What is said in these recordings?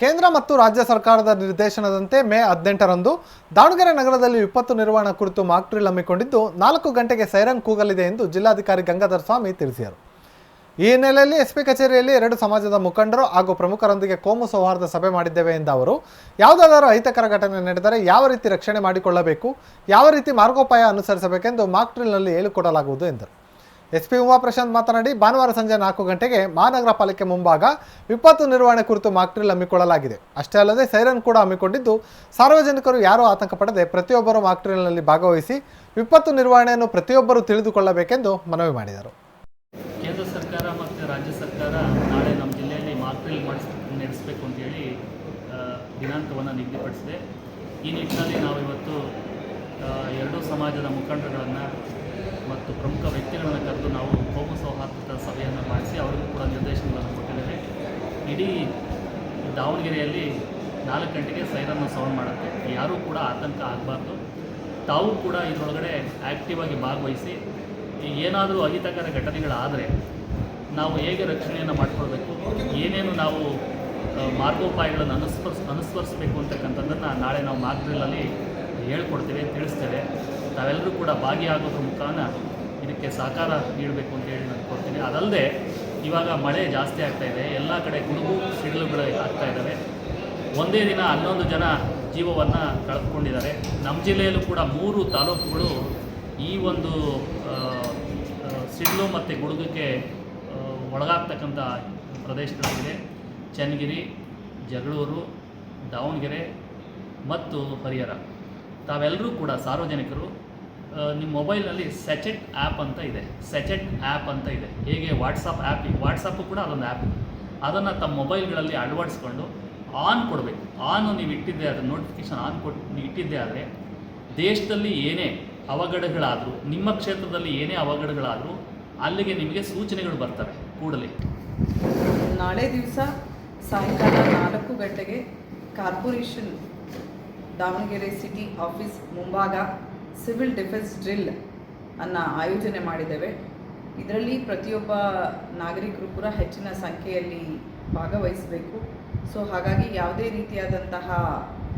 ಕೇಂದ್ರ ಮತ್ತು ರಾಜ್ಯ ಸರ್ಕಾರದ ನಿರ್ದೇಶನದಂತೆ ಮೇ ಹದಿನೆಂಟರಂದು ದಾವಣಗೆರೆ ನಗರದಲ್ಲಿ ವಿಪತ್ತು ನಿರ್ವಹಣಾ ಕುರಿತು ಮಾಕ್ ಡ್ರಿಲ್ ಹಮ್ಮಿಕೊಂಡಿದ್ದು, ನಾಲ್ಕು ಗಂಟೆಗೆ ಸೈರನ್ ಕೂಗಲಿದೆ ಎಂದು ಜಿಲ್ಲಾಧಿಕಾರಿ ಗಂಗಾಧರ ಸ್ವಾಮಿ ತಿಳಿಸಿದರು. ಈ ಹಿನ್ನೆಲೆಯಲ್ಲಿ ಎಸ್ಪಿ ಕಚೇರಿಯಲ್ಲಿ ಎರಡು ಸಮಾಜದ ಮುಖಂಡರು ಹಾಗೂ ಪ್ರಮುಖರೊಂದಿಗೆ ಕೋಮು ಸೌಹಾರ್ದ ಸಭೆ ಮಾಡಿದ್ದೇವೆ ಎಂದ ಅವರು, ಯಾವುದಾದರೂ ಅಹಿತಕರ ಘಟನೆ ನಡೆದರೆ ಯಾವ ರೀತಿ ರಕ್ಷಣೆ ಮಾಡಿಕೊಳ್ಳಬೇಕು, ಯಾವ ರೀತಿ ಮಾರ್ಗೋಪಾಯ ಅನುಸರಿಸಬೇಕೆಂದು ಮಾಕ್ ಡ್ರಿಲ್ನಲ್ಲಿ ಹೇಳಿಕೊಡಲಾಗುವುದು ಎಂದರು. ಎಸ್ಪಿ ಉಮಾ ಪ್ರಶಾಂತ್ ಮಾತನಾಡಿ, ಭಾನುವಾರ ಸಂಜೆ ನಾಲ್ಕು ಗಂಟೆಗೆ ಮಹಾನಗರ ಪಾಲಿಕೆ ಮುಂಭಾಗ ವಿಪತ್ತು ನಿರ್ವಹಣೆ ಕುರಿತು ಮಾಕ್ ಡ್ರಿಲ್ ಹಮ್ಮಿಕೊಳ್ಳಲಾಗಿದೆ. ಅಷ್ಟೇ ಅಲ್ಲದೆ ಸೈರನ್ ಕೂಡ ಹಮ್ಮಿಕೊಂಡಿದ್ದು, ಸಾರ್ವಜನಿಕರು ಯಾರೂ ಆತಂಕ ಪಡದೆ ಪ್ರತಿಯೊಬ್ಬರು ಮಾಕ್ಡ್ರಿಲ್ನಲ್ಲಿ ಭಾಗವಹಿಸಿ ವಿಪತ್ತು ನಿರ್ವಹಣೆಯನ್ನು ಪ್ರತಿಯೊಬ್ಬರು ತಿಳಿದುಕೊಳ್ಳಬೇಕೆಂದು ಮನವಿ ಮಾಡಿದರು. ಕೇಂದ್ರ ಸರ್ಕಾರ ಮತ್ತು ರಾಜ್ಯ ಸರ್ಕಾರ ನಾಳೆ ನಮ್ಮ ಜಿಲ್ಲೆಯಲ್ಲಿ ಮಾಕ್ ಡ್ರಿಲ್ ಮಾಡಿಸ್ ನಡೆಸಬೇಕು ಅಂತೇಳಿ ದಿನಾಂಕವನ್ನು ನಿಗದಿಪಡಿಸಿದೆ. ಈ ನಿಟ್ಟಿನಲ್ಲಿ ನಾವು ಇವತ್ತು ಎರಡೂ ಸಮಾಜದ ಮುಖಂಡರುಗಳನ್ನು ಮತ್ತು ಪ್ರಮುಖ ವ್ಯಕ್ತಿಗಳನ್ನು ಕರೆದು ನಾವು ಕೋಮು ಸೌಹಾರ್ದದ ಸಭೆಯನ್ನು ಮಾಡಿಸಿ ಅವರಿಗೂ ಕೂಡ ನಿರ್ದೇಶನಗಳನ್ನು ಕೊಟ್ಟಿದ್ದೇವೆ ಇಡೀ ದಾವಣಗೆರೆಯಲ್ಲಿ ನಾಲ್ಕು ಗಂಟೆಗೆ ಸೈರನ್ನು ಸೌಂಡ್ ಮಾಡುತ್ತೆ. ಯಾರೂ ಕೂಡ ಆತಂಕ ಆಗಬಾರ್ದು. ತಾವು ಕೂಡ ಇದರೊಳಗಡೆ ಆ್ಯಕ್ಟಿವ್ ಆಗಿ ಭಾಗವಹಿಸಿ ಏನಾದರೂ ಅಹಿತಕರ ಘಟನೆಗಳಾದರೆ ನಾವು ಹೇಗೆ ರಕ್ಷಣೆಯನ್ನು ಮಾಡಿಕೊಳ್ಬೇಕು? ಏನೇನು ನಾವು ಮಾರ್ಗೋಪಾಯಗಳನ್ನು ಅನುಸ್ಪರ್ಸ್, ಅನುಸ್ಮರಿಸಬೇಕು ಅಂತಕ್ಕಂಥದ್ದನ್ನು ನಾಳೆ ನಾವು ಮಾರ್ಗದಲ್ಲಿ ಹೇಳ್ಕೊಡ್ತೇವೆ, ತಿಳಿಸ್ತೇವೆ. ತಾವೆಲ್ಲರೂ ಕೂಡ ಭಾಗಿಯಾಗೋದ್ರ ಮುಖಾನ ಇದಕ್ಕೆ ಸಹಕಾರ ನೀಡಬೇಕು ಅಂತ ಹೇಳಿ ನಾನು ಕೊಡ್ತೀನಿ ಅದಲ್ಲದೆ ಇವಾಗ ಮಳೆ ಜಾಸ್ತಿ ಆಗ್ತಾ ಇದೆ. ಎಲ್ಲ ಕಡೆ ಗುಡುಗು ಸಿಡಿಲುಗಳು ಆಗ್ತಾ ಇದ್ದಾವೆ ಒಂದೇ ದಿನ ಹನ್ನೊಂದು ಜನ ಜೀವವನ್ನು ಕಳೆದುಕೊಂಡಿದ್ದಾರೆ. ನಮ್ಮ ಜಿಲ್ಲೆಯಲ್ಲೂ ಕೂಡ ಮೂರು ತಾಲೂಕುಗಳು ಈ ಒಂದು ಸಿಡಿಲು ಮತ್ತು ಗುಡುಗಕ್ಕೆ ಒಳಗಾಗ್ತಕ್ಕಂಥ ಪ್ರದೇಶಗಳಾಗಿದೆ. ಚನ್ನಗಿರಿ, ಜಗಳೂರು, ದಾವಣಗೆರೆ ಮತ್ತು ಹರಿಹರ. ತಾವೆಲ್ಲರೂ ಕೂಡ ಸಾರ್ವಜನಿಕರು ನಿಮ್ಮ ಮೊಬೈಲ್ನಲ್ಲಿ ಸೆಚೆಟ್ ಆ್ಯಪ್ ಅಂತ ಇದೆ. ಸೆಚೆಟ್ ಆ್ಯಪ್ ಅಂತ ಇದೆ. ಹೇಗೆ ವಾಟ್ಸಪ್ ಆ್ಯಪ್ ವಾಟ್ಸಪ್ಪು ಕೂಡ ಅದೊಂದು ಆ್ಯಪ್ ಅದನ್ನು ತಮ್ಮ ಮೊಬೈಲ್ಗಳಲ್ಲಿ ಅಳವಡಿಸ್ಕೊಂಡು ಆನ್ ಕೊಡಬೇಕು. ಆನ್ ನೀವು ಇಟ್ಟಿದ್ದೆ ಅದರ ನೋಟಿಫಿಕೇಶನ್ ಆನ್ ಕೊಟ್ಟು ನೀವು ಇಟ್ಟಿದ್ದೆ ಆದರೆ, ದೇಶದಲ್ಲಿ ಏನೇ ಅವಘಡಗಳಾದರೂ, ನಿಮ್ಮ ಕ್ಷೇತ್ರದಲ್ಲಿ ಏನೇ ಅವಘಡಗಳಾದರೂ, ಅಲ್ಲಿಗೆ ನಿಮಗೆ ಸೂಚನೆಗಳು ಬರ್ತವೆ ಕೂಡಲೇ. ನಾಳೆ ದಿವಸ ಸಾಯಂಕಾಲ ನಾಲ್ಕು ಗಂಟೆಗೆ ಕಾರ್ಪೊರೇಷನ್ ದಾವಣಗೆರೆ ಸಿಟಿ ಆಫೀಸ್ ಮುಂಭಾಗ ಸಿವಿಲ್ ಡಿಫೆನ್ಸ್ ಡ್ರಿಲ್ ಅನ್ನು ಆಯೋಜನೆ ಮಾಡಿದ್ದೇವೆ. ಇದರಲ್ಲಿ ಪ್ರತಿಯೊಬ್ಬ ನಾಗರಿಕರು ಕೂಡ ಹೆಚ್ಚಿನ ಸಂಖ್ಯೆಯಲ್ಲಿ ಭಾಗವಹಿಸಬೇಕು. ಸೊ ಹಾಗಾಗಿ ಯಾವುದೇ ರೀತಿಯಾದಂತಹ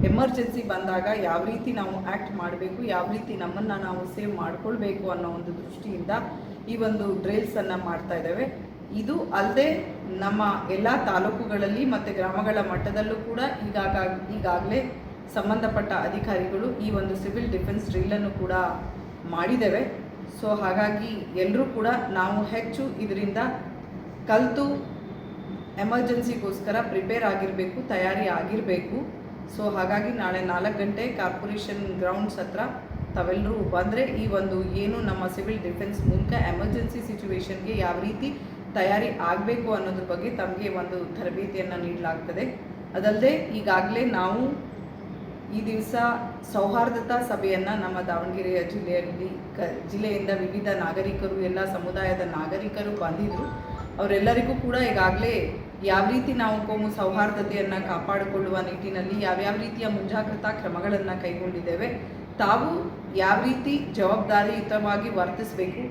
ಎಮರ್ಜೆನ್ಸಿ ಬಂದಾಗ ಯಾವ ರೀತಿ ನಾವು ಆ್ಯಕ್ಟ್ ಮಾಡಬೇಕು, ಯಾವ ರೀತಿ ನಮ್ಮನ್ನು ನಾವು ಸೇವ್ ಮಾಡಿಕೊಳ್ಬೇಕು ಅನ್ನೋ ಒಂದು ದೃಷ್ಟಿಯಿಂದ ಈ ಒಂದು ಡ್ರಿಲ್ಸನ್ನು ಮಾಡ್ತಾ ಇದ್ದೇವೆ. ಇದು ಅಲ್ಲದೆ ನಮ್ಮ ಎಲ್ಲ ತಾಲೂಕುಗಳಲ್ಲಿ ಮತ್ತು ಗ್ರಾಮಗಳ ಮಟ್ಟದಲ್ಲೂ ಕೂಡ ಈಗಾಗ ಈಗಾಗಲೇ ಸಂಬಂಧಪಟ್ಟ ಅಧಿಕಾರಿಗಳು ಈ ಒಂದು ಸಿವಿಲ್ ಡಿಫೆನ್ಸ್ ಡ್ರಿಲ್ಲನ್ನು ಕೂಡ ಮಾಡಿದ್ದೇವೆ. ಸೊ, ಹಾಗಾಗಿ ಎಲ್ಲರೂ ಕೂಡ ನಾವು ಹೆಚ್ಚು ಇದರಿಂದ ಕಲಿತು ಎಮರ್ಜೆನ್ಸಿಗೋಸ್ಕರ ಪ್ರಿಪೇರ್ ಆಗಿರಬೇಕು, ತಯಾರಿ ಆಗಿರಬೇಕು. ಸೊ, ಹಾಗಾಗಿ ನಾಳೆ ನಾಲ್ಕು ಗಂಟೆ ಕಾರ್ಪೊರೇಷನ್ ಗ್ರೌಂಡ್ಸ್ ಹತ್ರ ತಾವೆಲ್ಲರೂ ಬಂದರೆ ಈ ಒಂದು ಏನು ನಮ್ಮ ಸಿವಿಲ್ ಡಿಫೆನ್ಸ್ ಮೂಲಕ ಎಮರ್ಜೆನ್ಸಿ ಸಿಚುವೇಶನ್ಗೆ ಯಾವ ರೀತಿ ತಯಾರಿ ಆಗಬೇಕು ಅನ್ನೋದ್ರ ಬಗ್ಗೆ ತಮಗೆ ಒಂದು ತರಬೇತಿಯನ್ನು ನೀಡಲಾಗ್ತದೆ. ಅದಲ್ಲದೆ ಈಗಾಗಲೇ ನಾವು ಈ ದಿವಸ ಸೌಹಾರ್ದತಾ ಸಭೆಯನ್ನು ನಮ್ಮ ದಾವಣಗೆರೆಯ ಜಿಲ್ಲೆಯಲ್ಲಿ ಕ, ಜಿಲ್ಲೆಯಿಂದ ವಿವಿಧ ನಾಗರಿಕರು, ಎಲ್ಲ ಸಮುದಾಯದ ನಾಗರಿಕರು ಬಂದಿದ್ದರು ಅವರೆಲ್ಲರಿಗೂ ಕೂಡ ಈಗಾಗಲೇ ಯಾವ ರೀತಿ ನಾವು ಕೋಮು ಸೌಹಾರ್ದತೆಯನ್ನು ಕಾಪಾಡಿಕೊಳ್ಳುವ ನಿಟ್ಟಿನಲ್ಲಿ ಯಾವ್ಯಾವ ರೀತಿಯ ಮುಂಜಾಗ್ರತಾ ಕ್ರಮಗಳನ್ನು ಕೈಗೊಂಡಿದ್ದೇವೆ, ತಾವು ಯಾವ ರೀತಿ ಜವಾಬ್ದಾರಿಯುತವಾಗಿ ವರ್ತಿಸಬೇಕು